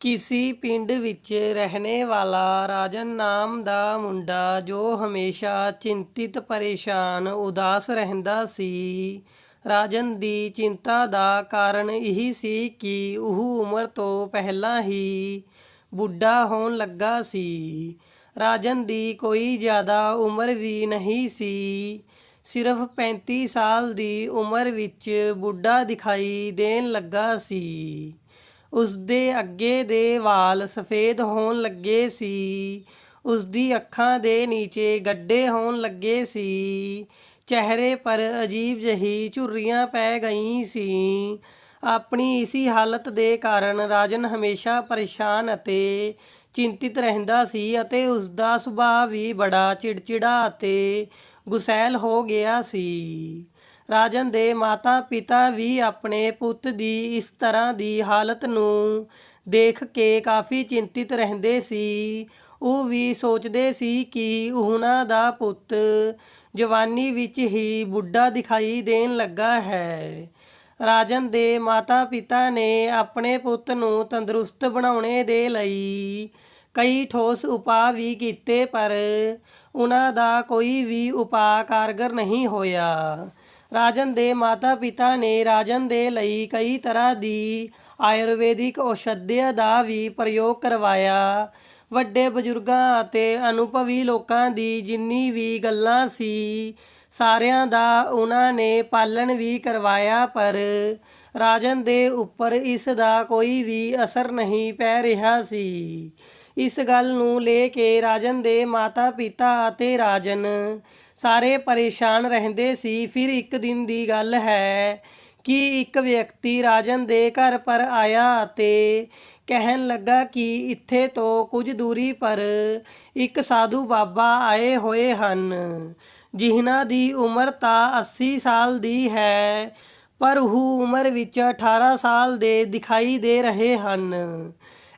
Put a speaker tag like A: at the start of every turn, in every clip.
A: ਕਿਸੀ ਪਿੰਡ ਵਿੱਚ ਰਹਿਣੇ ਵਾਲਾ ਰਾਜਨ ਨਾਮ ਦਾ ਮੁੰਡਾ ਜੋ ਹਮੇਸ਼ਾ ਚਿੰਤਿਤ ਪਰੇਸ਼ਾਨ, ਉਦਾਸ ਰਹਿੰਦਾ ਸੀ। ਰਾਜਨ ਦੀ ਚਿੰਤਾ ਦਾ ਕਾਰਨ ਇਹੀ ਸੀ ਕਿ ਉਹ ਉਮਰ ਤੋਂ ਪਹਿਲਾਂ ਹੀ ਬੁੱਢਾ ਹੋਣ ਲੱਗਾ ਸੀ। ਰਾਜਨ ਦੀ ਕੋਈ ਜ਼ਿਆਦਾ ਉਮਰ ਵੀ ਨਹੀਂ ਸੀ। ਸਿਰਫ 35 ਸਾਲ ਦੀ ਉਮਰ ਵਿੱਚ ਬੁੱਢਾ ਦਿਖਾਈ ਦੇਣ ਲੱਗਾ ਸੀ। ਉਸ ਦੇ ਅੱਗੇ ਦੇ ਵਾਲ ਸਫੇਦ ਹੋਣ ਲੱਗੇ ਸੀ। ਉਸ ਦੀ ਅੱਖਾਂ ਦੇ ਨੀਚੇ ਗੱਡੇ ਹੋਣ ਲੱਗੇ ਸੀ। ਚਿਹਰੇ ਪਰ ਅਜੀਬ ਜਹੀ ਝੁਰਰੀਆਂ ਪੈ ਗਈ ਸੀ। ਆਪਣੀ ਇਸੀ ਹਾਲਤ ਦੇ ਕਾਰਨ ਰਾਜਨ ਹਮੇਸ਼ਾ ਪਰੇਸ਼ਾਨ ਅਤੇ ਚਿੰਤਿਤ ਰਹਿੰਦਾ ਸੀ ਅਤੇ ਉਸ ਦਾ ਸੁਭਾਅ ਵੀ ਬੜਾ ਚਿੜਚਿੜਾ ਅਤੇ ਗੁਸੈਲ ਹੋ ਗਿਆ ਸੀ। ਰਾਜਨ ਦੇ ਮਾਤਾ-ਪਿਤਾ ਵੀ ਆਪਣੇ ਪੁੱਤ ਦੀ ਇਸ ਤਰ੍ਹਾਂ ਦੀ ਹਾਲਤ ਨੂੰ ਦੇਖ ਕੇ ਕਾਫੀ ਚਿੰਤਿਤ ਰਹਿੰਦੇ ਸੀ। ਉਹ ਵੀ ਸੋਚਦੇ ਸੀ ਕਿ ਉਹਨਾਂ ਦਾ ਪੁੱਤ ਜਵਾਨੀ ਵਿੱਚ ਹੀ ਬੁੱਢਾ ਦਿਖਾਈ ਦੇਣ ਲੱਗਾ ਹੈ। ਰਾਜਨ ਦੇ ਮਾਤਾ-ਪਿਤਾ ਨੇ ਆਪਣੇ ਪੁੱਤ ਨੂੰ ਤੰਦਰੁਸਤ ਬਣਾਉਣੇ ਦੇ ਲਈ ਕਈ ਠੋਸ ਉਪਾਅ ਵੀ ਕੀਤੇ ਪਰ ਉਹਨਾਂ ਦਾ ਕੋਈ ਵੀ ਉਪਾਅ ਕਾਰਗਰ ਨਹੀਂ ਹੋਇਆ। ਰਾਜਨ ਦੇ ਮਾਤਾ-ਪਿਤਾ ਨੇ ਰਾਜਨ ਦੇ ਲਈ ਕਈ ਤਰ੍ਹਾਂ ਦੀ ਆਯੁਰਵੈਦਿਕ ਔਸ਼ਧੀਆਂ ਦਾ ਵੀ ਪ੍ਰਯੋਗ ਕਰਵਾਇਆ। ਵੱਡੇ ਬਜ਼ੁਰਗਾਂ ਅਤੇ ਅਨੁਭਵੀ ਲੋਕਾਂ ਦੀ ਜਿੰਨੀ ਵੀ ਗੱਲਾਂ ਸੀ, ਸਾਰਿਆਂ ਦਾ ਉਹਨਾਂ ਨੇ ਪਾਲਣ ਵੀ ਕਰਵਾਇਆ, ਪਰ ਰਾਜਨ ਦੇ ਉੱਪਰ ਇਸ ਦਾ ਕੋਈ ਵੀ ਅਸਰ ਨਹੀਂ ਪੈ ਰਿਹਾ ਸੀ। ਇਸ ਗੱਲ ਨੂੰ ਲੈ ਕੇ ਰਾਜਨ ਦੇ ਮਾਤਾ-ਪਿਤਾ ਅਤੇ ਰਾਜਨ ਸਾਰੇ ਪਰੇਸ਼ਾਨ ਰਹਿੰਦੇ ਸੀ। ਫਿਰ ਇੱਕ ਦਿਨ ਦੀ ਗੱਲ ਹੈ ਕਿ ਇੱਕ ਵਿਅਕਤੀ ਰਾਜਨ ਦੇ ਘਰ ਪਰ ਆਇਆ ਅਤੇ ਕਹਿਣ ਲੱਗਾ ਕਿ ਇੱਥੇ ਤੋਂ ਕੁਝ ਦੂਰੀ ਪਰ ਇੱਕ ਸਾਧੂ ਬਾਬਾ ਆਏ ਹੋਏ ਹਨ। ਜਿਨ੍ਹਾਂ ਦੀ ਉਮਰ ਤਾਂ 80 ਸਾਲ ਦੀ ਹੈ, ਪਰ ਉਹ ਉਮਰ ਵਿੱਚ 18 ਸਾਲ ਦੇ ਦਿਖਾਈ ਦੇ ਰਹੇ ਹਨ।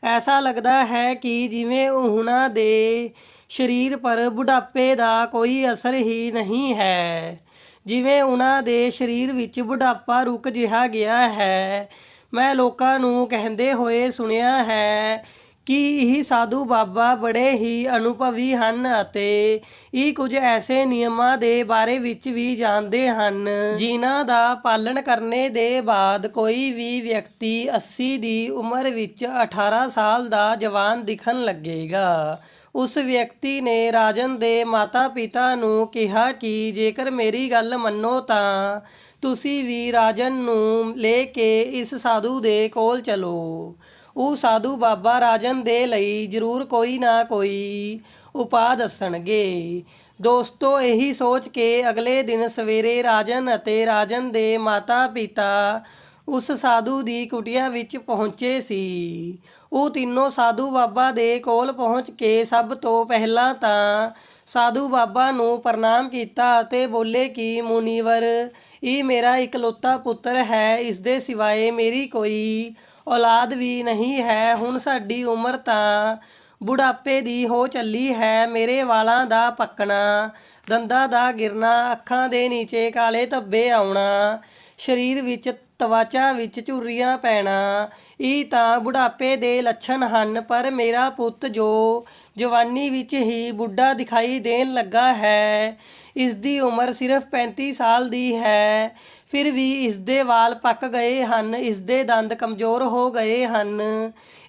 A: ਐਸਾ ਲੱਗਦਾ ਹੈ ਕਿ ਜਿਵੇਂ ਉਹਨਾਂ ਦੇ ਸਰੀਰ ਪਰ ਬੁਢਾਪੇ ਦਾ ਕੋਈ ਅਸਰ ਹੀ ਨਹੀਂ ਹੈ। ਜਿਵੇਂ ਉਹਨਾਂ ਦੇ ਸਰੀਰ ਵਿੱਚ ਬੁਢਾਪਾ ਰੁਕ ਜਿਹਾ ਗਿਆ ਹੈ, ਮੈਂ ਲੋਕਾਂ ਨੂੰ ਕਹਿੰਦੇ ਹੋਏ ਸੁਣਿਆ ਹੈ ਕਿ ਇਹ ਸਾਧੂ ਬਾਬਾ ਬੜੇ ਹੀ ਅਨੁਭਵੀ ਹਨ ਅਤੇ ਇਹ ਕੁਝ ਐਸੇ ਨਿਯਮਾਂ ਦੇ ਬਾਰੇ ਵਿੱਚ ਵੀ ਜਾਣਦੇ ਹਨ। ਜਿਨ੍ਹਾਂ ਦਾ ਪਾਲਣ ਕਰਨੇ ਦੇ ਬਾਅਦ ਕੋਈ ਵੀ ਵਿਅਕਤੀ 80 ਦੀ ਉਮਰ ਵਿੱਚ 18 ਸਾਲ ਦਾ ਜਵਾਨ ਦਿਖਣ ਲੱਗੇਗਾ। ਉਸ ਵਿਅਕਤੀ ਨੇ ਰਾਜਨ ਦੇ ਮਾਤਾ-ਪਿਤਾ ਨੂੰ ਕਿਹਾ ਕਿ ਜੇਕਰ ਮੇਰੀ ਗੱਲ ਮੰਨੋ ਤਾਂ ਤੁਸੀਂ ਵੀ ਰਾਜਨ ਨੂੰ ਲੈ ਕੇ ਇਸ ਸਾਧੂ ਦੇ ਕੋਲ ਚਲੋ। ਉਹ ਸਾਧੂ ਬਾਬਾ ਰਾਜਨ ਦੇ ਲਈ ਜ਼ਰੂਰ ਕੋਈ ਨਾ ਕੋਈ ਉਪਾਅ ਦੱਸਣਗੇ। ਦੋਸਤੋ, ਇਹੀ ਸੋਚ ਕੇ ਅਗਲੇ ਦਿਨ ਸਵੇਰੇ ਰਾਜਨ ਅਤੇ ਰਾਜਨ ਦੇ ਮਾਤਾ-ਪਿਤਾ ਉਸ ਸਾਧੂ ਦੀ ਕੁਟੀਆ ਵਿੱਚ ਪਹੁੰਚੇ ਸੀ। ਉਹ ਤਿੰਨੋਂ ਸਾਧੂ ਬਾਬਾ ਦੇ ਕੋਲ ਪਹੁੰਚ ਕੇ ਸਭ ਤੋਂ ਪਹਿਲਾਂ ਤਾਂ ਸਾਧੂ ਬਾਬਾ ਨੂੰ ਪ੍ਰਣਾਮ ਕੀਤਾ ਅਤੇ ਬੋਲੇ ਕਿ, ਮੁਨੀਵਰ, ਇਹ ਮੇਰਾ ਇਕਲੌਤਾ ਪੁੱਤਰ ਹੈ, ਇਸ ਦੇ ਸਿਵਾਏ ਮੇਰੀ ਕੋਈ ਔਲਾਦ ਵੀ ਨਹੀਂ ਹੈ। ਹੁਣ ਸਾਡੀ ਉਮਰ ਤਾਂ ਬੁਢਾਪੇ ਦੀ ਹੋ ਚੱਲੀ ਹੈ। ਮੇਰੇ ਵਾਲਾਂ ਦਾ ਪੱਕਣਾ, ਦੰਦਾਂ ਦਾ ਗਿਰਨਾ, ਅੱਖਾਂ ਦੇ ਨੀਚੇ ਕਾਲੇ ਧੱਬੇ ਆਉਣਾ, ਸਰੀਰ ਵਿੱਚ ਤਵਾਚਾ ਵਿੱਚ ਝੁਰਰੀਆਂ ਪੈਣਾ। ਇਹ ਤਾਂ ਬੁਢਾਪੇ ਦੇ ਲੱਛਣ ਹਨ, ਪਰ ਮੇਰਾ ਪੁੱਤ ਜੋ ਜਵਾਨੀ ਵਿੱਚ ਹੀ ਬੁੱਢਾ ਦਿਖਾਈ ਦੇਣ ਲੱਗਾ ਹੈ ਇਸ ਦੀ ਉਮਰ ਸਿਰਫ 35 ਸਾਲ ਦੀ ਹੈ। ਫਿਰ ਵੀ ਇਸ ਦੇ ਵਾਲ ਪੱਕ ਗਏ ਹਨ ਇਸ ਦੇ ਦੰਦ ਕਮਜ਼ੋਰ ਹੋ ਗਏ ਹਨ।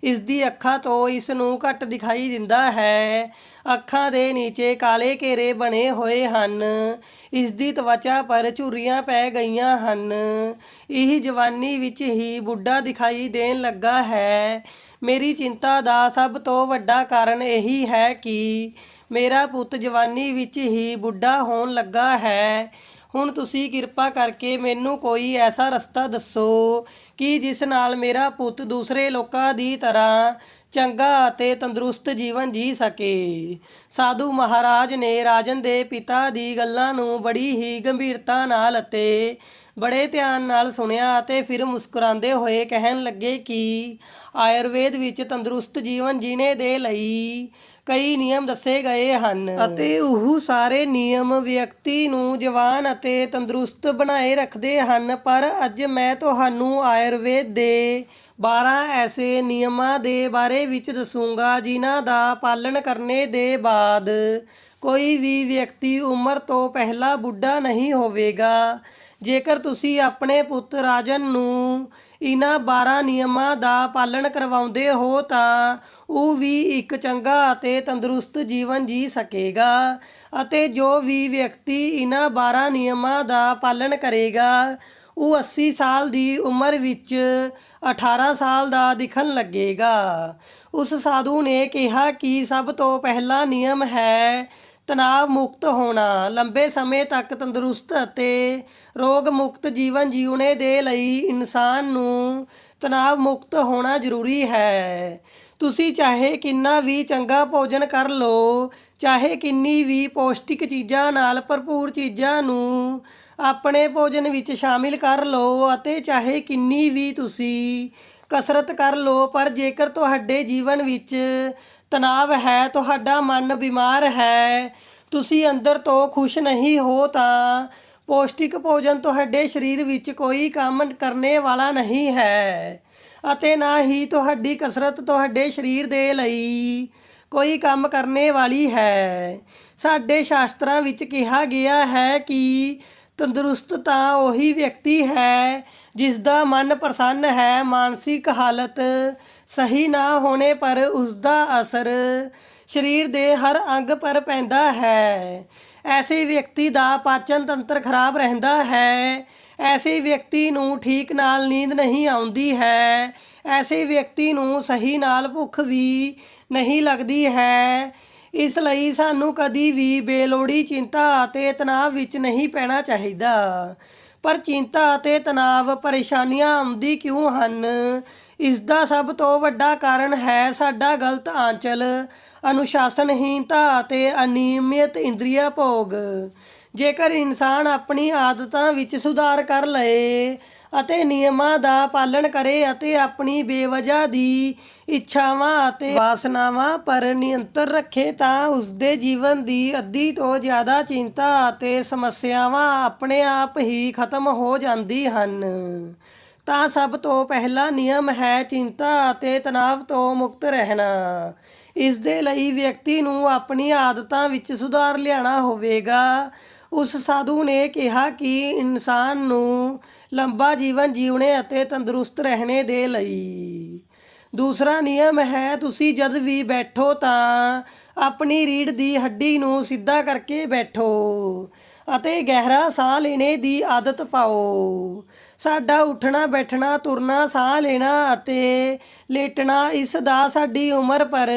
A: ਇਸ ਦੀ ਅੱਖਾਂ ਤੋਂ ਇਸ ਨੂੰ ਘੱਟ ਦਿਖਾਈ ਦਿੰਦਾ ਹੈ। ਅੱਖਾਂ ਦੇ ਨੀਚੇ ਕਾਲੇ ਘੇਰੇ ਬਣੇ ਹੋਏ ਹਨ। ਇਸ ਦੀ ਤਵਚਾ ਪਰ ਝੁਰਰੀਆਂ ਪੈ ਗਈਆਂ ਹਨ। ਇਹ ਜਵਾਨੀ ਵਿੱਚ ਹੀ ਬੁੱਢਾ ਦਿਖਾਈ ਦੇਣ ਲੱਗਾ ਹੈ। ਮੇਰੀ ਚਿੰਤਾ ਦਾ ਸਭ ਤੋਂ ਵੱਡਾ ਕਾਰਨ ਇਹੀ ਹੈ ਕਿ ਮੇਰਾ ਪੁੱਤ ਜਵਾਨੀ ਵਿੱਚ ਹੀ ਬੁੱਢਾ ਹੋਣ ਲੱਗਾ ਹੈ। ਹੁਣ ਤੁਸੀਂ ਕਿਰਪਾ ਕਰਕੇ ਮੈਨੂੰ ਕੋਈ ਐਸਾ ਰਸਤਾ ਦੱਸੋ ਕਿ ਜਿਸ ਨਾਲ ਮੇਰਾ ਪੁੱਤ ਦੂਸਰੇ ਲੋਕਾਂ ਦੀ ਤਰ੍ਹਾਂ ਚੰਗਾ ਅਤੇ ਤੰਦਰੁਸਤ ਜੀਵਨ ਜੀ ਸਕੇ। ਸਾਧੂ ਮਹਾਰਾਜ ਨੇ ਰਾਜਨ ਦੇ ਪਿਤਾ ਦੀ ਗੱਲਾਂ ਨੂੰ ਬੜੀ ਹੀ ਗੰਭੀਰਤਾ ਨਾਲ ਅਤੇ ਬੜੇ ਧਿਆਨ ਨਾਲ ਸੁਣਿਆ ਅਤੇ ਫਿਰ ਮੁਸਕਰਾਉਂਦੇ ਹੋਏ ਕਹਿਣ ਲੱਗੇ ਕਿ ਆਯੁਰਵੇਦ ਵਿੱਚ ਤੰਦਰੁਸਤ ਜੀਵਨ ਜੀਣੇ ਦੇ ਲਈ ਕਈ ਨਿਯਮ ਦੱਸੇ ਗਏ ਹਨ ਅਤੇ ਉਹ ਸਾਰੇ ਨਿਯਮ ਵਿਅਕਤੀ ਨੂੰ ਜਵਾਨ ਅਤੇ ਤੰਦਰੁਸਤ ਬਣਾਏ ਰੱਖਦੇ ਹਨ। ਪਰ ਅੱਜ ਮੈਂ ਤੁਹਾਨੂੰ ਆਯੁਰਵੇਦ ਦੇ 12 ਐਸੇ ਨਿਯਮਾਂ ਦੇ ਬਾਰੇ ਵਿੱਚ ਦੱਸੂੰਗਾ, ਜਿਨ੍ਹਾਂ ਦਾ ਪਾਲਣ ਕਰਨੇ ਦੇ ਬਾਅਦ ਕੋਈ ਵੀ ਵਿਅਕਤੀ ਉਮਰ ਤੋਂ ਪਹਿਲਾਂ ਬੁੱਢਾ ਨਹੀਂ ਹੋਵੇਗਾ। ਜੇਕਰ ਤੁਸੀਂ ਆਪਣੇ ਪੁੱਤ ਰਾਜਨ ਨੂੰ ਇਹਨਾਂ 12 ਨਿਯਮਾਂ ਦਾ ਪਾਲਣ ਕਰਵਾਉਂਦੇ ਹੋ, ਤਾਂ ਉਹ ਵੀ ਇੱਕ ਚੰਗਾ ਅਤੇ ਤੰਦਰੁਸਤ ਜੀਵਨ ਜੀ ਸਕੇਗਾ ਅਤੇ ਜੋ ਵੀ ਵਿਅਕਤੀ ਇਹਨਾਂ 12 ਨਿਯਮਾਂ ਦਾ ਪਾਲਣ ਕਰੇਗਾ ਉਹ 80 ਸਾਲ ਦੀ ਉਮਰ ਵਿੱਚ 18 ਸਾਲ ਦਾ ਦਿਖਣ ਲੱਗੇਗਾ। ਉਸ ਸਾਧੂ ਨੇ ਕਿਹਾ ਕਿ ਸਭ ਤੋਂ ਪਹਿਲਾ ਨਿਯਮ ਹੈ ਤਣਾਅ ਮੁਕਤ ਹੋਣਾ। ਲੰਬੇ ਸਮੇਂ ਤੱਕ ਤੰਦਰੁਸਤ ਅਤੇ ਰੋਗ ਮੁਕਤ ਜੀਵਨ ਜੀਉਣੇ ਦੇ ਲਈ ਇਨਸਾਨ ਨੂੰ ਤਣਾਅ ਮੁਕਤ ਹੋਣਾ ਜ਼ਰੂਰੀ ਹੈ। ਤੁਸੀਂ ਚਾਹੇ ਕਿੰਨਾ ਵੀ ਚੰਗਾ ਭੋਜਨ ਕਰ ਲਓ, ਚਾਹੇ ਕਿੰਨੀ ਵੀ ਪੌਸ਼ਟਿਕ ਚੀਜ਼ਾਂ ਨਾਲ ਭਰਪੂਰ ਚੀਜ਼ਾਂ ਨੂੰ ਆਪਣੇ ਭੋਜਨ ਵਿੱਚ ਸ਼ਾਮਿਲ ਕਰ ਲਓ ਅਤੇ ਚਾਹੇ ਕਿੰਨੀ ਵੀ ਤੁਸੀਂ ਕਸਰਤ ਕਰ ਲਓ, ਪਰ ਜੇਕਰ ਤੁਹਾਡੇ ਜੀਵਨ ਵਿੱਚ ਤਣਾਅ ਹੈ, ਤੁਹਾਡਾ ਮਨ ਬਿਮਾਰ ਹੈ, ਤੁਸੀਂ ਅੰਦਰ ਤੋਂ ਖੁਸ਼ ਨਹੀਂ ਹੋ ਤਾਂ ਪੌਸ਼ਟਿਕ ਭੋਜਨ ਤੁਹਾਡੇ ਸਰੀਰ ਵਿੱਚ ਕੋਈ ਕੰਮ ਕਰਨੇ ਵਾਲਾ ਨਹੀਂ ਹੈ ਅਤੇ ਨਾ ਹੀ ਤੁਹਾਡੀ ਕਸਰਤ ਤੁਹਾਡੇ ਸਰੀਰ ਦੇ ਲਈ ਕੋਈ ਕੰਮ ਕਰਨੇ ਵਾਲੀ ਹੈ। ਸਾਡੇ ਸ਼ਾਸਤਰਾਂ ਵਿੱਚ ਕਿਹਾ ਗਿਆ ਹੈ ਕਿ ਤੰਦਰੁਸਤ ਤਾਂ ਉਹੀ ਵਿਅਕਤੀ ਹੈ ਜਿਸ ਦਾ ਮਨ ਪ੍ਰਸੰਨ ਹੈ, ਮਾਨਸਿਕ ਹਾਲਤ ਸਹੀ ਨਾ ਹੋਣੇ ਪਰ ਉਸ ਦਾ ਅਸਰ ਸਰੀਰ ਦੇ ਹਰ ਅੰਗ ਪਰ ਪੈਂਦਾ ਹੈ। ਐਸੇ ਵਿਅਕਤੀ ਦਾ ਪਾਚਨ ਤੰਤਰ ਖਰਾਬ ਰਹਿੰਦਾ ਹੈ। ਐਸੇ ਵਿਅਕਤੀ ਨੂੰ ਠੀਕ ਨਾਲ ਨੀਂਦ ਨਹੀਂ ਆਉਂਦੀ ਹੈ। ਐਸੇ ਵਿਅਕਤੀ ਨੂੰ ਸਹੀ ਨਾਲ ਭੁੱਖ ਵੀ ਨਹੀਂ ਲੱਗਦੀ ਹੈ। ਇਸ ਲਈ ਸਾਨੂੰ ਕਦੀ ਵੀ ਬੇਲੋੜੀ ਚਿੰਤਾ ਅਤੇ ਤਣਾਅ ਵਿੱਚ ਨਹੀਂ ਪੈਣਾ ਚਾਹੀਦਾ। ਪਰ ਚਿੰਤਾ ਅਤੇ ਤਣਾਅ ਪਰੇਸ਼ਾਨੀਆਂ ਆਉਂਦੀ ਕਿਉਂ ਹਨ? ਇਸ ਦਾ ਸਭ ਤੋਂ ਵੱਡਾ ਕਾਰਨ ਹੈ ਸਾਡਾ ਗਲਤ ਆਂਚਲ ਅਨੁਸ਼ਾਸਨਹੀਨਤਾ ਅਤੇ ਅਨਿਯਮਿਤ ਇੰਦਰੀਆ ਭੋਗ। ਜੇਕਰ ਇਨਸਾਨ ਆਪਣੀ ਆਦਤਾਂ ਵਿੱਚ ਸੁਧਾਰ ਕਰ ਲਏ ਅਤੇ ਨਿਯਮਾਂ ਦਾ ਪਾਲਣ ਕਰੇ ਅਤੇ ਆਪਣੀ ਬੇਵਜ੍ਹਾ ਦੀ ਇੱਛਾਵਾਂ ਅਤੇ ਵਾਸਨਾਵਾਂ ਪਰ ਨਿਯੰਤਰਣ ਰੱਖੇ ਤਾਂ ਉਸਦੇ ਜੀਵਨ ਦੀ ਅੱਧੀ ਤੋਂ ਜ਼ਿਆਦਾ ਚਿੰਤਾ ਅਤੇ ਸਮੱਸਿਆਵਾਂ ਆਪਣੇ ਆਪ ਹੀ ਖਤਮ ਹੋ ਜਾਂਦੀ ਹਨ। ਤਾਂ ਸਭ ਤੋਂ ਪਹਿਲਾ ਨਿਯਮ ਹੈ ਚਿੰਤਾ ਅਤੇ ਤਣਾਅ ਤੋਂ ਮੁਕਤ ਰਹਿਣਾ। ਇਸ ਦੇ ਲਈ ਵਿਅਕਤੀ ਨੂੰ ਆਪਣੀ ਆਦਤਾਂ ਵਿੱਚ ਸੁਧਾਰ ਲਿਆਉਣਾ ਹੋਵੇਗਾ। ਉਸ ਸਾਧੂ ਨੇ ਕਿਹਾ ਕਿ ਇਨਸਾਨ ਨੂੰ ਲੰਬਾ ਜੀਵਨ ਜੀਉਣੇ ਅਤੇ ਤੰਦਰੁਸਤ ਰਹਿਣੇ ਦੇ ਲਈ। ਦੂਸਰਾ ਨਿਯਮ ਹੈ, ਤੁਸੀਂ ਜਦ ਵੀ ਬੈਠੋ ਤਾਂ ਆਪਣੀ ਰੀੜ ਦੀ ਹੱਡੀ ਨੂੰ ਸਿੱਧਾ ਕਰਕੇ ਬੈਠੋ ਅਤੇ ਗਹਿਰਾ ਸਾਹ ਲੈਣੇ ਦੀ ਆਦਤ ਪਾਓ। ਸਾਡਾ ਉੱਠਣਾ, ਬੈਠਣਾ, ਤੁਰਨਾ, ਸਾਹ ਲੈਣਾ ਅਤੇ ਲੇਟਣਾ, ਇਸ ਦਾ ਸਾਡੀ ਉਮਰ ਪਰ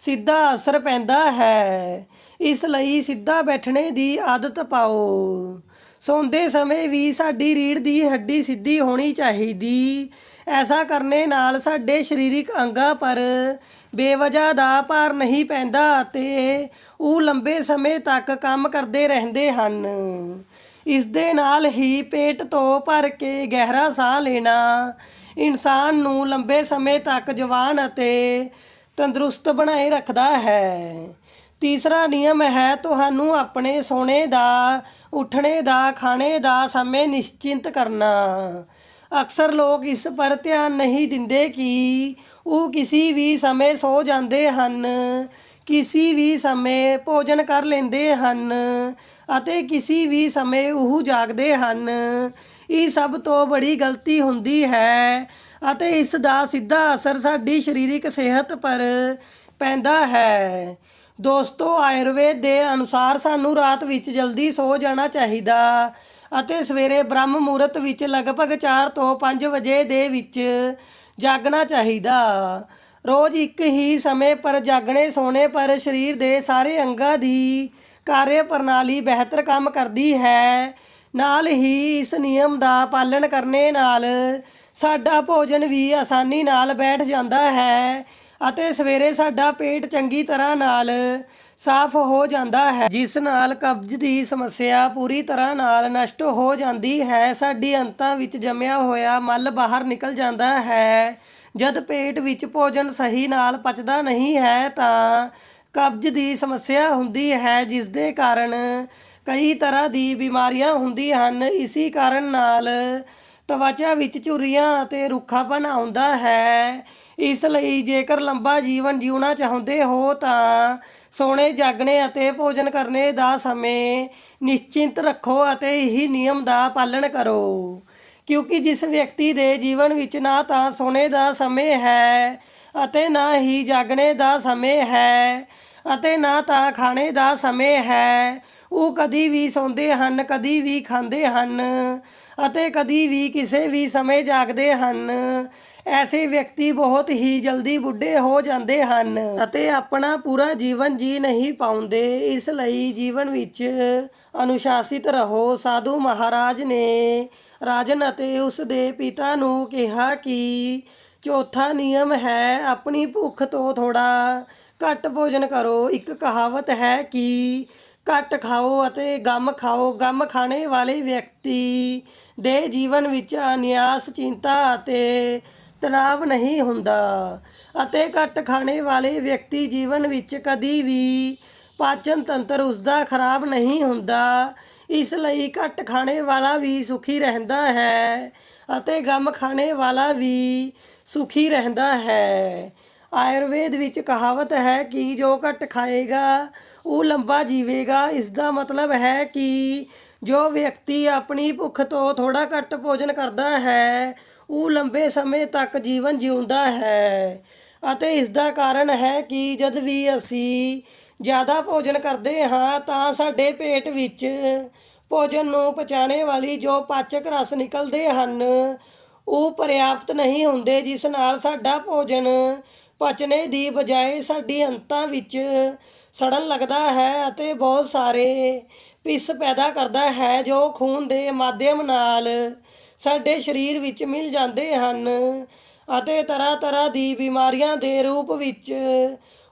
A: ਸਿੱਧਾ ਅਸਰ ਪੈਂਦਾ ਹੈ। ਇਸ ਲਈ ਸਿੱਧਾ ਬੈਠਣੇ ਦੀ ਆਦਤ ਪਾਓ। ਸੌਂਦੇ ਸਮੇਂ ਵੀ ਸਾਡੀ ਰੀੜ ਦੀ ਹੱਡੀ ਸਿੱਧੀ ਹੋਣੀ ਚਾਹੀਦੀ। ਐਸਾ ਕਰਨੇ ਨਾਲ ਸਾਡੇ ਸਰੀਰਕ ਅੰਗਾਂ ਪਰ ਬੇਵਜ੍ਹਾ ਦਾ ਭਾਰ ਨਹੀਂ ਪੈਂਦਾ ਅਤੇ ਉਹ ਲੰਬੇ ਸਮੇਂ ਤੱਕ ਕੰਮ ਕਰਦੇ ਰਹਿੰਦੇ ਹਨ। ਇਸ ਦੇ ਨਾਲ ਹੀ ਪੇਟ ਤੋਂ ਭਰ ਕੇ ਗਹਿਰਾ ਸਾਹ ਲੈਣਾ, ਇਨਸਾਨ ਨੂੰ ਲੰਬੇ ਸਮੇਂ ਤੱਕ ਜਵਾਨ ਅਤੇ ਤੰਦਰੁਸਤ ਬਣਾਏ ਰੱਖਦਾ ਹੈ। ਤੀਸਰਾ ਨਿਯਮ ਹੈ ਤੁਹਾਨੂੰ ਆਪਣੇ ਸੋਨੇ ਦਾ, ਉੱਠਣੇ ਦਾ, ਖਾਣੇ ਦਾ ਸਮੇਂ ਨਿਸ਼ਚਿੰਤ ਕਰਨਾ। ਅਕਸਰ ਲੋਕ ਇਸ ਪਰ ਧਿਆਨ ਨਹੀਂ ਦਿੰਦੇ ਕਿ ਉਹ ਕਿਸੇ ਵੀ ਸਮੇਂ ਸੋ ਜਾਂਦੇ ਹਨ, ਕਿਸੇ ਵੀ ਸਮੇਂ ਭੋਜਨ ਕਰ ਲੈਂਦੇ ਹਨ ਅਤੇ ਕਿਸੇ ਵੀ ਸਮੇਂ ਉਹ ਜਾਗਦੇ ਹਨ। ਇਹ ਸਭ ਤੋਂ ਬੜੀ ਗਲਤੀ ਹੁੰਦੀ ਹੈ ਅਤੇ ਇਸ ਦਾ ਸਿੱਧਾ ਅਸਰ ਸਾਡੀ ਸਰੀਰਕ ਸਿਹਤ ਪਰ ਪੈਂਦਾ ਹੈ। ਦੋਸਤੋ, ਆਯੁਰਵੇਦ ਦੇ ਅਨੁਸਾਰ ਸਾਨੂੰ ਰਾਤ ਵਿੱਚ ਜਲਦੀ ਸੋ ਜਾਣਾ ਚਾਹੀਦਾ ਅਤੇ ਸਵੇਰੇ ਬ੍ਰਹਮ ਮੁਹੂਰਤ ਵਿੱਚ ਲਗਭਗ 4 ਤੋਂ 5 ਵਜੇ ਦੇ ਵਿੱਚ ਜਾਗਣਾ ਚਾਹੀਦਾ। ਰੋਜ਼ ਇੱਕ ਹੀ ਸਮੇਂ ਪਰ ਜਾਗਣੇ ਸੋਣੇ ਪਰ ਸਰੀਰ ਦੇ ਸਾਰੇ ਅੰਗਾਂ ਦੀ ਕਾਰਜ ਪ੍ਰਣਾਲੀ ਬਿਹਤਰ ਕੰਮ ਕਰਦੀ ਹੈ। ਨਾਲ ਹੀ ਇਸ ਨਿਯਮ ਦਾ ਪਾਲਣ ਕਰਨੇ ਨਾਲ ਸਾਡਾ ਭੋਜਨ ਵੀ ਆਸਾਨੀ ਨਾਲ ਬੈਠ ਜਾਂਦਾ ਹੈ। ਅਤੇ ਸਵੇਰੇ ਸਾਡਾ ਪੇਟ ਚੰਗੀ ਤਰ੍ਹਾਂ ਨਾਲ ਸਾਫ਼ ਹੋ ਜਾਂਦਾ ਹੈ, ਜਿਸ ਨਾਲ ਕਬਜ਼ ਦੀ ਸਮੱਸਿਆ ਪੂਰੀ ਤਰ੍ਹਾਂ ਨਾਲ ਨਸ਼ਟ ਹੋ ਜਾਂਦੀ ਹੈ, ਸਾਡੀ ਅੰਤਾਂ ਵਿੱਚ ਜੰਮਿਆ ਹੋਇਆ ਮਲ ਬਾਹਰ ਨਿਕਲ ਜਾਂਦਾ ਹੈ। ਜਦ ਪੇਟ ਵਿੱਚ ਭੋਜਨ ਸਹੀ ਨਾਲ ਪਚਦਾ ਨਹੀਂ ਹੈ, ਤਾਂ ਕਬਜ਼ ਦੀ ਸਮੱਸਿਆ ਹੁੰਦੀ ਹੈ ਜਿਸ ਦੇ ਕਾਰਨ ਕਈ ਤਰ੍ਹਾਂ ਦੀ ਬਿਮਾਰੀਆਂ ਹੁੰਦੀਆਂ ਹਨ। ਇਸੇ ਕਾਰਨ ਨਾਲ ਤਵਾਚਾ ਵਿੱਚ ਝੁਰੀਆਂ ਅਤੇ ਰੁੱਖਾਪਨ ਆਉਂਦਾ ਹੈ। ਇਸ ਲਈ ਜੇਕਰ ਲੰਬਾ ਜੀਵਨ ਜਿਉਣਾ ਚਾਹੁੰਦੇ ਹੋ ਤਾਂ ਸੋਨੇ ਜਾਗਣੇ ਅਤੇ ਭੋਜਨ ਕਰਨੇ ਦਾ ਸਮੇਂ ਨਿਸ਼ਚਿੰਤ ਰੱਖੋ ਅਤੇ ਇਹੀ ਨਿਯਮ ਦਾ ਪਾਲਣ ਕਰੋ। ਕਿਉਂਕਿ ਜਿਸ ਵਿਅਕਤੀ ਦੇ ਜੀਵਨ ਵਿੱਚ ਨਾ ਤਾਂ ਸੋਨੇ ਦਾ ਸਮੇਂ ਹੈ ਅਤੇ ਨਾ ਹੀ ਜਾਗਣੇ ਦਾ ਸਮੇਂ ਹੈ ਅਤੇ ਨਾ ਤਾਂ ਖਾਣੇ ਦਾ ਸਮੇਂ ਹੈ। ਉਹ ਕਦੀ ਵੀ ਸੌਂਦੇ ਹਨ, ਕਦੀ ਵੀ ਖਾਂਦੇ ਹਨ ਅਤੇ ਕਦੀ ਵੀ ਕਿਸੇ ਵੀ ਸਮੇਂ ਜਾਗਦੇ ਹਨ। ਐਸੇ ਵਿਅਕਤੀ ਬਹੁਤ ਹੀ ਜਲਦੀ ਬੁੱਢੇ ਹੋ ਜਾਂਦੇ ਹਨ ਅਤੇ ਆਪਣਾ ਪੂਰਾ ਜੀਵਨ ਜੀ ਨਹੀਂ ਪਾਉਂਦੇ। ਇਸ ਲਈ ਜੀਵਨ ਵਿੱਚ ਅਨੁਸ਼ਾਸਿਤ ਰਹੋ। ਸਾਧੂ ਮਹਾਰਾਜ ਨੇ ਰਾਜਨ ਅਤੇ ਉਸ ਦੇ ਪਿਤਾ ਨੂੰ ਕਿਹਾ ਕਿ ਚੌਥਾ ਨਿਯਮ ਹੈ, ਆਪਣੀ ਭੁੱਖ ਤੋਂ ਥੋੜਾ ਘੱਟ ਭੋਜਨ ਕਰੋ। ਇੱਕ ਕਹਾਵਤ ਹੈ ਕਿ ਘੱਟ ਖਾਓ ਅਤੇ ਗਮ ਖਾਓ। ਗਮ ਖਾਣੇ ਵਾਲੇ ਵਿਅਕਤੀ ਦੇ ਜੀਵਨ ਵਿੱਚ ਅਨਿਆਸ ਚਿੰਤਾ ਅਤੇ ਤਣਾਅ ਨਹੀਂ ਹੁੰਦਾ ਅਤੇ ਘੱਟ ਖਾਣੇ ਵਾਲੇ ਵਿਅਕਤੀ ਜੀਵਨ ਵਿੱਚ ਕਦੀ ਵੀ ਪਾਚਨ ਤੰਤਰ ਉਸਦਾ ਖਰਾਬ ਨਹੀਂ ਹੁੰਦਾ। ਇਸ ਲਈ ਘੱਟ ਖਾਣੇ ਵਾਲਾ ਵੀ ਸੁਖੀ ਰਹਿੰਦਾ ਹੈ ਅਤੇ ਗਮ ਖਾਣੇ ਵਾਲਾ ਵੀ ਸੁਖੀ ਰਹਿੰਦਾ ਹੈ। ਆਯੁਰਵੇਦ ਵਿੱਚ ਕਹਾਵਤ ਹੈ ਕਿ ਜੋ ਘੱਟ ਖਾਏਗਾ, ਉਹ ਲੰਬਾ ਜੀਵੇਗਾ। ਇਸ ਦਾ ਮਤਲਬ ਹੈ ਕਿ ਜੋ ਵਿਅਕਤੀ ਆਪਣੀ ਭੁੱਖ ਤੋਂ ਥੋੜਾ ਘੱਟ ਭੋਜਨ ਕਰਦਾ ਹੈ, ਉਹ ਲੰਬੇ ਸਮੇਂ ਤੱਕ ਜੀਵਨ ਜਿਉਂਦਾ ਹੈ। ਅਤੇ ਇਸ ਦਾ ਕਾਰਨ ਹੈ ਕਿ ਜਦ ਵੀ ਅਸੀਂ ਜ਼ਿਆਦਾ ਭੋਜਨ ਕਰਦੇ ਹਾਂ, ਤਾਂ ਸਾਡੇ ਪੇਟ ਵਿੱਚ ਭੋਜਨ ਨੂੰ ਪਚਾਣੇ ਵਾਲੀ ਜੋ ਪਾਚਕ ਰਸ ਨਿਕਲਦੇ ਹਨ, ਉਹ ਪਰਿਆਪਤ ਨਹੀਂ ਹੁੰਦੇ, ਜਿਸ ਨਾਲ ਸਾਡਾ ਭੋਜਨ ਪਚਣੇ ਦੀ ਬਜਾਏ ਸਾਡੀ ਅੰਤਾਂ ਵਿੱਚ ਸੜਨ ਲੱਗਦਾ ਹੈ ਅਤੇ ਬਹੁਤ ਸਾਰੇ ਪਿਸ ਪੈਦਾ ਕਰਦਾ ਹੈ ਜੋ ਖੂਨ ਦੇ ਮਾਧਿਅਮ ਨਾਲ ਸਾਡੇ ਸਰੀਰ ਵਿੱਚ ਮਿਲ ਜਾਂਦੇ ਹਨ ਅਤੇ ਤਰ੍ਹਾਂ ਤਰ੍ਹਾਂ ਦੀ ਬਿਮਾਰੀਆਂ ਦੇ ਰੂਪ ਵਿੱਚ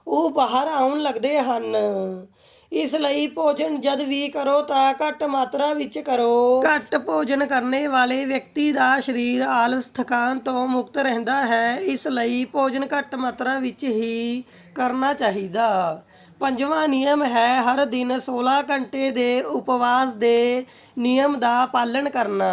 A: ਉਹ ਬਾਹਰ ਆਉਣ ਲੱਗਦੇ ਹਨ। ਇਸ ਲਈ ਭੋਜਨ ਜਦ ਵੀ ਕਰੋ ਤਾਂ ਘੱਟ ਮਾਤਰਾ ਵਿੱਚ ਕਰੋ। ਘੱਟ ਭੋਜਨ ਕਰਨੇ ਵਾਲੇ ਵਿਅਕਤੀ ਦਾ ਸਰੀਰ ਆਲਸ, ਥਕਾਨ ਤੋਂ ਮੁਕਤ ਰਹਿੰਦਾ ਹੈ। ਇਸ ਲਈ ਭੋਜਨ ਘੱਟ ਮਾਤਰਾ ਵਿੱਚ ਹੀ ਕਰਨਾ ਚਾਹੀਦਾ। ਪੰਜਵਾਂ ਨਿਯਮ ਹੈ ਹਰ ਦਿਨ 16 ਘੰਟੇ ਦੇ ਉਪਵਾਸ ਦੇ ਨਿਯਮ ਦਾ ਪਾਲਣ ਕਰਨਾ।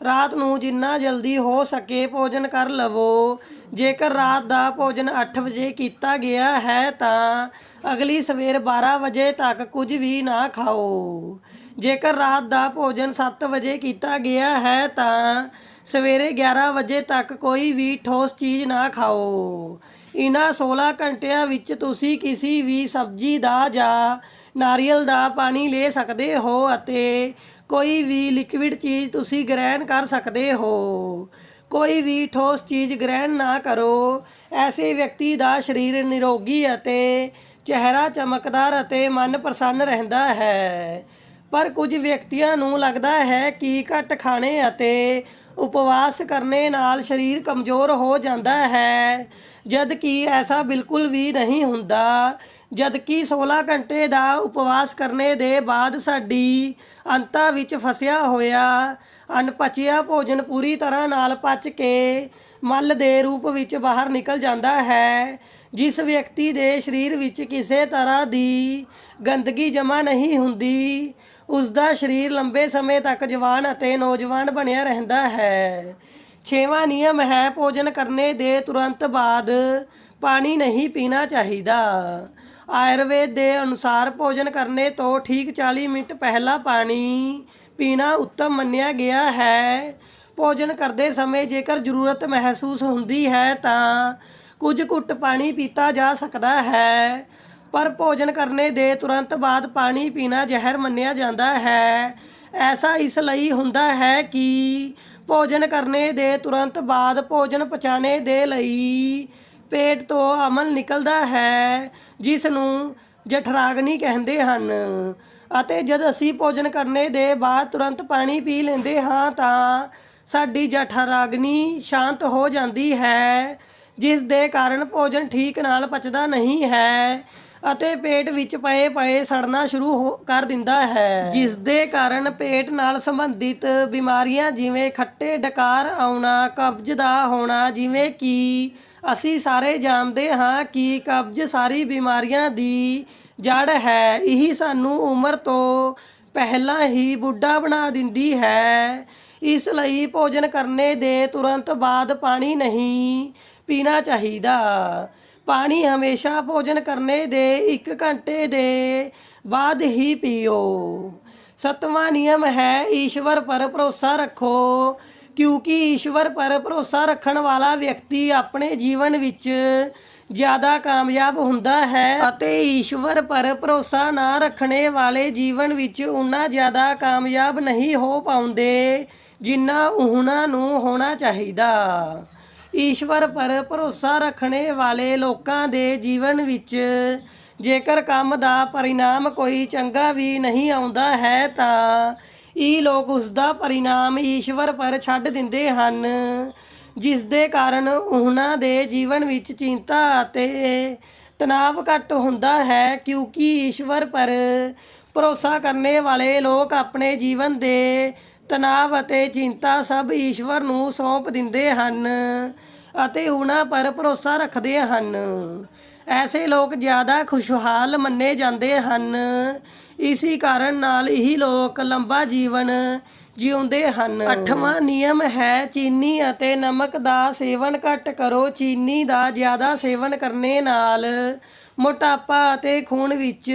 A: ਰਾਤ ਨੂੰ ਜਿੰਨਾ ਜਲਦੀ ਹੋ ਸਕੇ ਭੋਜਨ ਕਰ ਲਵੋ। ਜੇਕਰ ਰਾਤ ਦਾ ਭੋਜਨ 8 ਵਜੇ ਕੀਤਾ ਗਿਆ ਹੈ ਤਾਂ ਅਗਲੀ ਸਵੇਰ 12 ਵਜੇ ਤੱਕ ਕੁਝ ਵੀ ਨਾ ਖਾਓ। ਜੇਕਰ ਰਾਤ ਦਾ ਭੋਜਨ 7 ਵਜੇ ਕੀਤਾ ਗਿਆ ਹੈ ਤਾਂ ਸਵੇਰੇ 11 ਵਜੇ ਤੱਕ ਕੋਈ ਵੀ ਠੋਸ ਚੀਜ਼ ਨਾ ਖਾਓ। ਇਹਨਾਂ 16 ਘੰਟਿਆਂ ਵਿੱਚ ਤੁਸੀਂ ਕਿਸੇ ਵੀ ਸਬਜ਼ੀ ਦਾ ਜਾਂ ਨਾਰੀਅਲ ਦਾ ਪਾਣੀ ਲੈ ਸਕਦੇ ਹੋ ਅਤੇ ਕੋਈ ਵੀ ਲਿਕੁਇਡ ਚੀਜ਼ ਤੁਸੀਂ ਗ੍ਰਹਿਣ ਕਰ ਸਕਦੇ ਹੋ। ਕੋਈ ਵੀ ਠੋਸ ਚੀਜ਼ ਗ੍ਰਹਿਣ ਨਾ ਕਰੋ। ਐਸੇ ਵਿਅਕਤੀ ਦਾ ਸਰੀਰ ਨਿਰੋਗੀ ਅਤੇ ਚਿਹਰਾ ਚਮਕਦਾਰ ਅਤੇ ਮਨ ਪ੍ਰਸੰਨ ਰਹਿੰਦਾ ਹੈ। ਪਰ ਕੁਝ ਵਿਅਕਤੀਆਂ ਨੂੰ ਲੱਗਦਾ ਹੈ ਕਿ ਘੱਟ ਖਾਣੇ ਅਤੇ ਉਪਵਾਸ ਕਰਨੇ ਨਾਲ ਸਰੀਰ ਕਮਜ਼ੋਰ ਹੋ ਜਾਂਦਾ ਹੈ। ਜਦ ਕਿ ਐਸਾ ਬਿਲਕੁਲ ਵੀ ਨਹੀਂ ਹੁੰਦਾ। ਜਦ ਕਿ 16 ਘੰਟੇ ਦਾ ਉਪਵਾਸ ਕਰਨੇ ਦੇ ਬਾਅਦ ਸਾਡੀ ਅੰਤਾਂ ਵਿੱਚ ਫਸਿਆ ਹੋਇਆ ਅਣਪਚਿਆ ਭੋਜਨ ਪੂਰੀ ਤਰ੍ਹਾਂ ਨਾਲ ਪਚ ਕੇ ਮਲ ਦੇ ਰੂਪ ਵਿੱਚ ਬਾਹਰ ਨਿਕਲ ਜਾਂਦਾ ਹੈ, ਜਿਸ ਵਿਅਕਤੀ ਦੇ ਸਰੀਰ ਵਿੱਚ ਕਿਸੇ ਤਰ੍ਹਾਂ ਦੀ ਗੰਦਗੀ ਜਮ੍ਹਾਂ ਨਹੀਂ ਹੁੰਦੀ। ਉਸ ਦਾ ਸਰੀਰ ਲੰਬੇ ਸਮੇਂ ਤੱਕ ਜਵਾਨ ਅਤੇ ਨੌਜਵਾਨ ਬਣਿਆ ਰਹਿੰਦਾ ਹੈ। ਛੇਵਾਂ ਨਿਯਮ ਹੈ, ਭੋਜਨ ਕਰਨੇ ਦੇ ਤੁਰੰਤ ਬਾਅਦ ਪਾਣੀ ਨਹੀਂ ਪੀਣਾ ਚਾਹੀਦਾ। ਆਯੁਰਵੇਦ ਦੇ ਅਨੁਸਾਰ ਭੋਜਨ ਕਰਨੇ ਤੋਂ ਠੀਕ 40 ਮਿੰਟ ਪਹਿਲਾਂ ਪਾਣੀ ਪੀਣਾ ਉੱਤਮ ਮੰਨਿਆ ਗਿਆ ਹੈ। ਭੋਜਨ ਕਰਦੇ ਸਮੇਂ ਜੇਕਰ ਜ਼ਰੂਰਤ ਮਹਿਸੂਸ ਹੁੰਦੀ ਹੈ ਤਾਂ ਕੁਝ ਘੁੱਟ ਪਾਣੀ ਪੀਤਾ ਜਾ ਸਕਦਾ ਹੈ। ਪਰ ਭੋਜਨ ਕਰਨੇ ਦੇ ਤੁਰੰਤ ਬਾਅਦ ਪਾਣੀ ਪੀਣਾ ਜ਼ਹਿਰ ਮੰਨਿਆ ਜਾਂਦਾ ਹੈ। ਐਸਾ ਇਸ ਲਈ ਹੁੰਦਾ ਹੈ ਕਿ ਭੋਜਨ ਕਰਨੇ ਦੇ ਤੁਰੰਤ ਬਾਅਦ ਭੋਜਨ ਪਚਾਣੇ ਦੇ ਲਈ ਪੇਟ ਤੋਂ ਅਮਲ ਨਿਕਲਦਾ ਹੈ ਜਿਸ ਨੂੰ ਜਠਰਾਗਨੀ ਕਹਿੰਦੇ ਹਨ। ਅਤੇ ਜਦ ਅਸੀਂ ਭੋਜਨ ਕਰਨੇ ਦੇ ਬਾਅਦ ਤੁਰੰਤ ਪਾਣੀ ਪੀ ਲੈਂਦੇ ਹਾਂ ਤਾਂ ਸਾਡੀ ਜਠਰਾਗਨੀ ਸ਼ਾਂਤ ਹੋ ਜਾਂਦੀ ਹੈ, ਜਿਸ ਦੇ ਕਾਰਨ ਭੋਜਨ ਠੀਕ ਨਾਲ ਪਚਦਾ ਨਹੀਂ ਹੈ। ਅਤੇ ਪੇਟ ਵਿੱਚ ਪਏ ਪਏ ਸੜਨਾ ਸ਼ੁਰੂ ਹੋ- ਕਰ ਦਿੰਦਾ ਹੈ। ਜਿਸ ਦੇ ਕਾਰਨ ਪੇਟ ਨਾਲ ਸੰਬੰਧਿਤ ਬਿਮਾਰੀਆਂ ਜਿਵੇਂ ਖੱਟੇ, ਡਕਾਰ ਆਉਣਾ, ਕਬਜ਼ ਦਾ ਹੋਣਾ, ਜਿਵੇਂ ਕਿ ਅਸੀਂ ਸਾਰੇ ਜਾਣਦੇ ਹਾਂ ਕਿ ਕਬਜ਼ ਸਾਰੀ ਬਿਮਾਰੀਆਂ ਦੀ ਜੜ ਹੈ। ਇਹ ਸਾਨੂੰ ਉਮਰ ਤੋਂ ਪਹਿਲਾਂ ਹੀ ਬੁੱਢਾ ਬਣਾ ਦਿੰਦੀ ਹੈ। ਇਸ ਲਈ ਭੋਜਨ ਕਰਨੇ ਦੇ ਤੁਰੰਤ ਬਾਅਦ ਪਾਣੀ ਨਹੀਂ ਪੀਣਾ ਚਾਹੀਦਾ। ਪਾਣੀ ਹਮੇਸ਼ਾ ਭੋਜਨ ਕਰਨੇ ਦੇ 1 ਘੰਟੇ ਦੇ ਬਾਅਦ ਹੀ ਪੀਓ। ਸਤਵਾਂ ਨਿਯਮ ਹੈ, ਈਸ਼ਵਰ ਪਰ ਭਰੋਸਾ ਰੱਖੋ। ਕਿਉਂਕਿ ਈਸ਼ਵਰ ਪਰ ਭਰੋਸਾ ਰੱਖਣ ਵਾਲਾ ਵਿਅਕਤੀ ਆਪਣੇ ਜੀਵਨ ਵਿੱਚ ਜ਼ਿਆਦਾ ਕਾਮਯਾਬ ਹੁੰਦਾ ਹੈ ਅਤੇ ਈਸ਼ਵਰ ਪਰ ਭਰੋਸਾ ਨਾ ਰੱਖਣੇ ਵਾਲੇ ਜੀਵਨ ਵਿੱਚ ਉਨਾ ਜ਼ਿਆਦਾ ਕਾਮਯਾਬ ਨਹੀਂ ਹੋ ਪਾਉਂਦੇ ਜਿੰਨਾ ਉਹਨਾਂ ਨੂੰ ਹੋਣਾ ਚਾਹੀਦਾ। ਈਸ਼ਵਰ ਪਰ ਭਰੋਸਾ ਰੱਖਣੇ ਵਾਲੇ ਲੋਕਾਂ ਦੇ ਜੀਵਨ ਵਿੱਚ ਜੇਕਰ ਕੰਮ ਦਾ ਪਰਿਣਾਮ ਕੋਈ ਚੰਗਾ ਵੀ ਨਹੀਂ ਆਉਂਦਾ ਹੈ ਤਾਂ ਇਹ ਲੋਕ ਉਸ ਦਾ ਪਰਿਣਾਮ ਈਸ਼ਵਰ ਪਰ ਛੱਡ ਦਿੰਦੇ ਹਨ, ਜਿਸ ਦੇ ਕਾਰਨ ਉਹਨਾਂ ਦੇ ਜੀਵਨ ਵਿੱਚ ਚਿੰਤਾ ਅਤੇ ਤਣਾਅ ਘੱਟ ਹੁੰਦਾ ਹੈ, ਕਿਉਂਕਿ ਈਸ਼ਵਰ ਪਰ ਭਰੋਸਾ ਕਰਨੇ ਵਾਲੇ ਲੋਕ ਆਪਣੇ ਜੀਵਨ ਦੇ ਤਣਾਅ ਅਤੇ ਚਿੰਤਾ ਸਭ ਈਸ਼ਵਰ ਨੂੰ ਸੌਂਪ ਦਿੰਦੇ ਹਨ ਅਤੇ ਉਹਨਾਂ ਪਰ ਭਰੋਸਾ ਰੱਖਦੇ ਹਨ। ਐਸੇ ਲੋਕ ਜ਼ਿਆਦਾ ਖੁਸ਼ਹਾਲ ਮੰਨੇ ਜਾਂਦੇ ਹਨ। ਇਸੇ ਕਾਰਨ ਨਾਲ ਇਹ ਲੋਕ ਲੰਬਾ ਜੀਵਨ ਜਿਉਂਦੇ ਹਨ। ਅੱਠਵਾਂ ਨਿਯਮ ਹੈ, ਚੀਨੀ ਅਤੇ ਨਮਕ ਦਾ ਸੇਵਨ ਘੱਟ ਕਰੋ। ਚੀਨੀ ਦਾ ਜ਼ਿਆਦਾ ਸੇਵਨ ਕਰਨੇ ਨਾਲ ਮੋਟਾਪਾ ਅਤੇ ਖੂਨ ਵਿੱਚ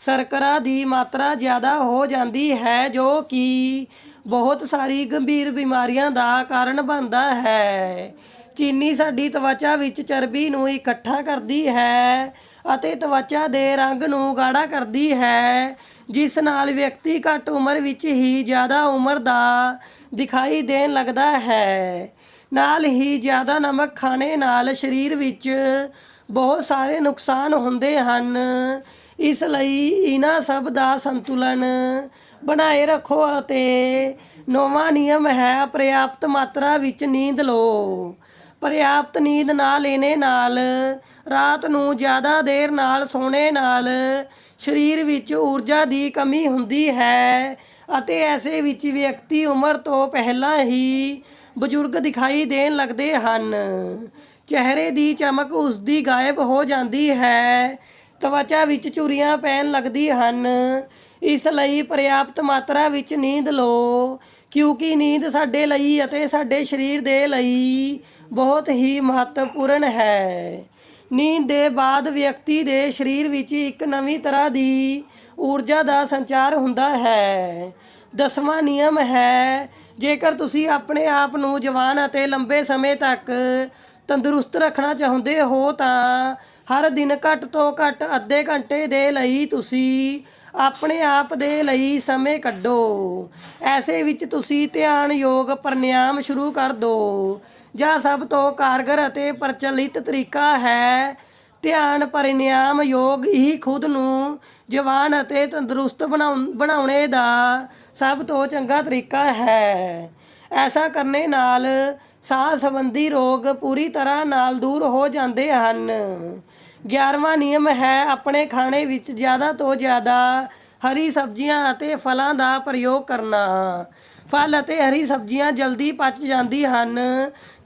A: ਸ਼ਰਕਰਾ ਦੀ ਮਾਤਰਾ ਜ਼ਿਆਦਾ ਹੋ ਜਾਂਦੀ ਹੈ, ਜੋ ਕਿ ਬਹੁਤ ਸਾਰੀ ਗੰਭੀਰ ਬਿਮਾਰੀਆਂ ਦਾ ਕਾਰਨ ਬਣਦਾ ਹੈ। ਚੀਨੀ ਸਾਡੀ ਤਵਚਾ ਵਿੱਚ ਚਰਬੀ ਨੂੰ ਇਕੱਠਾ ਕਰਦੀ ਹੈ ਅਤੇ ਤਵਚਾ ਦੇ ਰੰਗ ਨੂੰ ਗਾੜਾ ਕਰਦੀ ਹੈ, ਜਿਸ ਨਾਲ ਵਿਅਕਤੀ ਘੱਟ ਉਮਰ ਵਿੱਚ ਹੀ ਜ਼ਿਆਦਾ ਉਮਰ ਦਾ ਦਿਖਾਈ ਦੇਣ ਲੱਗਦਾ ਹੈ। ਨਾਲ ਹੀ ਜ਼ਿਆਦਾ ਨਮਕ ਖਾਣੇ ਨਾਲ ਸਰੀਰ ਵਿੱਚ ਬਹੁਤ ਸਾਰੇ ਨੁਕਸਾਨ ਹੁੰਦੇ ਹਨ। ਇਸ ਲਈ ਇਹਨਾਂ ਸਭ ਦਾ ਸੰਤੁਲਨ ਬਣਾਏ ਰੱਖੋ ਅਤੇ ਨੌਵਾਂ ਨਿਯਮ ਹੈ, ਪ੍ਰਿਆਪਤ ਮਾਤਰਾ ਵਿੱਚ ਨੀਂਦ ਲਓ। ਪ੍ਰਿਆਪਤ ਨੀਂਦ ਨਾ ਲੈਣੇ ਨਾਲ, ਰਾਤ ਨੂੰ ਜ਼ਿਆਦਾ ਦੇਰ ਨਾਲ ਸੌਣੇ ਨਾਲ ਸਰੀਰ ਵਿੱਚ ਊਰਜਾ ਦੀ ਕਮੀ ਹੁੰਦੀ ਹੈ ਅਤੇ ਐਸੇ ਵਿੱਚ ਵਿਅਕਤੀ ਉਮਰ ਤੋਂ ਪਹਿਲਾਂ ਹੀ ਬਜ਼ੁਰਗ ਦਿਖਾਈ ਦੇਣ ਲੱਗਦੇ ਹਨ। ਚਿਹਰੇ ਦੀ ਚਮਕ ਉਸ ਦੀ ਗਾਇਬ ਹੋ ਜਾਂਦੀ ਹੈ, ਤਵਚਾ ਵਿੱਚ ਝੁਰੀਆਂ ਪੈਣ ਲੱਗਦੀ ਹਨ। ਇਸ ਲਈ ਪ੍ਰਿਆਪਤ ਮਾਤਰਾ ਵਿੱਚ ਨੀਂਦ ਲਓ, ਕਿਉਂਕਿ ਨੀਂਦ ਸਾਡੇ ਲਈ ਅਤੇ ਸਾਡੇ ਸਰੀਰ ਦੇ ਲਈ ਬਹੁਤ ਹੀ ਮਹੱਤਵਪੂਰਨ ਹੈ। ਨੀਂਦ ਦੇ ਬਾਅਦ ਵਿਅਕਤੀ ਦੇ ਸਰੀਰ ਵਿੱਚ ਇੱਕ ਨਵੀਂ ਤਰ੍ਹਾਂ ਦੀ ਊਰਜਾ ਦਾ ਸੰਚਾਰ ਹੁੰਦਾ ਹੈ। ਦਸਵਾਂ ਨਿਯਮ ਹੈ, ਜੇਕਰ ਤੁਸੀਂ ਆਪਣੇ ਆਪ ਨੂੰ ਜਵਾਨ ਅਤੇ ਲੰਬੇ ਸਮੇਂ ਤੱਕ ਤੰਦਰੁਸਤ ਰੱਖਣਾ ਚਾਹੁੰਦੇ ਹੋ ਤਾਂ ਹਰ ਦਿਨ ਘੱਟ ਤੋਂ ਘੱਟ ਅੱਧੇ ਘੰਟੇ ਦੇ ਲਈ ਤੁਸੀਂ ਆਪਣੇ ਆਪ ਦੇ ਲਈ ਸਮੇਂ ਕੱਢੋ। ਐਸੇ ਵਿੱਚ ਤੁਸੀਂ ਧਿਆਨ ਯੋਗ ਪ੍ਰਣਾਯਾਮ ਸ਼ੁਰੂ ਕਰ ਦਿਓ ਜਾਂ ਸਭ ਤੋਂ ਕਾਰਗਰ ਅਤੇ ਪ੍ਰਚਲਿਤ ਤਰੀਕਾ ਹੈ, ਧਿਆਨ ਪ੍ਰਣਾਯਾਮ ਯੋਗ ਹੀ ਖੁਦ ਨੂੰ ਜਵਾਨ ਅਤੇ ਤੰਦਰੁਸਤ ਬਣਾਉਣ, ਬਣਾਉਣੇ ਦਾ ਸਭ ਤੋਂ ਚੰਗਾ ਤਰੀਕਾ ਹੈ। ਐਸਾ ਕਰਨੇ ਨਾਲ ਸਾਹ ਸੰਬੰਧੀ ਰੋਗ ਪੂਰੀ ਤਰ੍ਹਾਂ ਨਾਲ ਦੂਰ ਹੋ ਜਾਂਦੇ ਹਨ। 11ਵਾਂ ਨਿਯਮ ਹੈ ਆਪਣੇ ਖਾਣੇ ਵਿੱਚ ਜ਼ਿਆਦਾ ਤੋਂ ਜ਼ਿਆਦਾ ਹਰੀ ਸਬਜ਼ੀਆਂ ਅਤੇ ਫਲਾਂ ਦਾ ਪ੍ਰਯੋਗ ਕਰਨਾ। ਫਲ ਅਤੇ ਹਰੀ ਸਬਜ਼ੀਆਂ ਜਲਦੀ ਪਚ ਜਾਂਦੀ ਹਨ,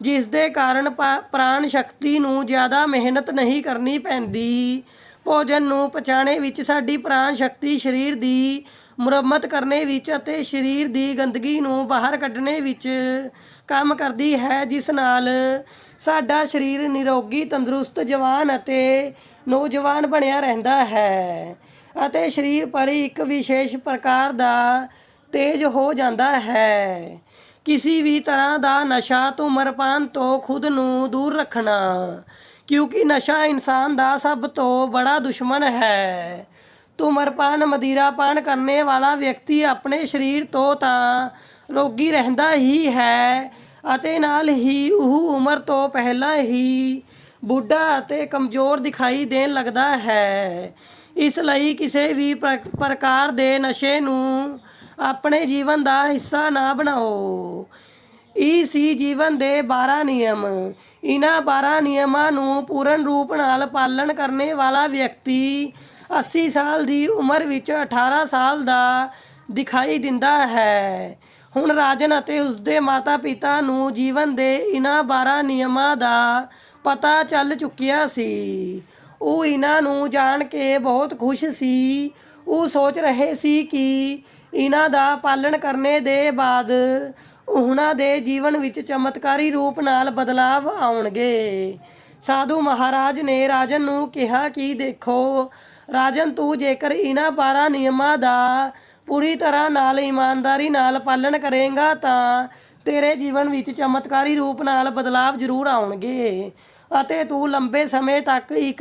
A: ਜਿਸ ਦੇ ਕਾਰਨ ਪ- ਪ੍ਰਾਣ ਸ਼ਕਤੀ ਨੂੰ ਜ਼ਿਆਦਾ ਮਿਹਨਤ ਨਹੀਂ ਕਰਨੀ ਪੈਂਦੀ। ਭੋਜਨ ਨੂੰ ਪਚਾਣੇ ਵਿੱਚ ਸਾਡੀ ਪ੍ਰਾਣ ਸ਼ਕਤੀ ਸਰੀਰ ਦੀ ਮੁਰੰਮਤ ਕਰਨੇ ਵਿੱਚ ਅਤੇ ਸਰੀਰ ਦੀ ਗੰਦਗੀ ਨੂੰ ਬਾਹਰ ਕੱਢਣੇ ਵਿੱਚ ਕੰਮ ਕਰਦੀ ਹੈ, ਜਿਸ ਨਾਲ ਸਾਡਾ ਸਰੀਰ ਨਿਰੋਗੀ, ਤੰਦਰੁਸਤ, ਜਵਾਨ ਅਤੇ ਨੌਜਵਾਨ ਬਣਿਆ ਰਹਿੰਦਾ ਹੈ ਅਤੇ ਸਰੀਰ ਪਰ ਇੱਕ ਵਿਸ਼ੇਸ਼ ਪ੍ਰਕਾਰ ਦਾ ਤੇਜ਼ ਹੋ ਜਾਂਦਾ ਹੈ। ਕਿਸੇ ਵੀ ਤਰ੍ਹਾਂ ਦਾ ਨਸ਼ਾ ਧੂਮਰਪਾਨ ਤੋਂ ਖੁਦ ਨੂੰ ਦੂਰ ਰੱਖਣਾ, ਕਿਉਂਕਿ ਨਸ਼ਾ ਇਨਸਾਨ ਦਾ ਸਭ ਤੋਂ ਬੜਾ ਦੁਸ਼ਮਣ ਹੈ। ਧੂਮਰਪਾਨ ਮਦੀਰਾਪਾਨ ਕਰਨੇ ਵਾਲਾ ਵਿਅਕਤੀ ਆਪਣੇ ਸਰੀਰ ਤੋਂ ਤਾਂ ਰੋਗੀ ਰਹਿੰਦਾ ਹੀ ਹੈ ਅਤੇ ਨਾਲ ਹੀ ਉਹ ਉਮਰ ਤੋਂ ਪਹਿਲਾਂ ਹੀ ਬੁੱਢਾ ਅਤੇ ਕਮਜ਼ੋਰ ਦਿਖਾਈ ਦੇਣ ਲੱਗਦਾ ਹੈ। ਇਸ ਲਈ ਕਿਸੇ ਵੀ ਪ੍ਰ- ਪ੍ਰਕਾਰ ਦੇ ਨਸ਼ੇ ਨੂੰ ਆਪਣੇ ਜੀਵਨ ਦਾ ਹਿੱਸਾ ਨਾ ਬਣਾਓ। ਇਹ ਸੀ ਜੀਵਨ ਦੇ 12 ਨਿਯਮ। ਇਹਨਾਂ 12 ਨਿਯਮਾਂ ਨੂੰ ਪੂਰਨ ਰੂਪ ਨਾਲ ਪਾਲਣ ਕਰਨੇ ਵਾਲਾ ਵਿਅਕਤੀ 80 ਸਾਲ ਦੀ ਉਮਰ ਵਿੱਚ 18 ਸਾਲ ਦਾ ਦਿਖਾਈ ਦਿੰਦਾ ਹੈ। ਹੁਣ ਰਾਜਨ ਅਤੇ ਉਸਦੇ ਮਾਤਾ-ਪਿਤਾ ਨੂੰ ਜੀਵਨ ਦੇ ਇਹਨਾਂ 12 ਨਿਯਮਾਂ ਦਾ ਪਤਾ ਚੱਲ ਚੁੱਕਿਆ ਸੀ। ਉਹ ਇਹਨਾਂ ਨੂੰ ਜਾਣ ਕੇ ਬਹੁਤ ਖੁਸ਼ ਸੀ। ਉਹ ਸੋਚ ਰਹੇ ਸੀ ਕਿ ਇਹਨਾਂ ਦਾ ਪਾਲਣ ਕਰਨੇ ਦੇ ਬਾਅਦ ਉਹਨਾਂ ਦੇ ਜੀਵਨ ਵਿੱਚ ਚਮਤਕਾਰੀ ਰੂਪ ਨਾਲ ਬਦਲਾਵ ਆਉਣਗੇ। ਸਾਧੂ ਮਹਾਰਾਜ ਨੇ ਰਾਜਨ ਨੂੰ ਕਿਹਾ ਕਿ ਦੇਖੋ, ਰਾਜਨ ਤੂੰ ਜੇਕਰ ਇਹਨਾਂ 12 ਨਿਯਮਾਂ ਦਾ ਪੂਰੀ ਤਰ੍ਹਾਂ ਨਾਲ ਇਮਾਨਦਾਰੀ ਨਾਲ ਪਾਲਣ ਕਰੇਗਾ ਤਾਂ ਤੇਰੇ ਜੀਵਨ ਵਿੱਚ ਚਮਤਕਾਰੀ ਰੂਪ ਨਾਲ ਬਦਲਾਵ ਜ਼ਰੂਰ ਆਉਣਗੇ ਅਤੇ ਤੂੰ ਲੰਬੇ ਸਮੇਂ ਤੱਕ ਇੱਕ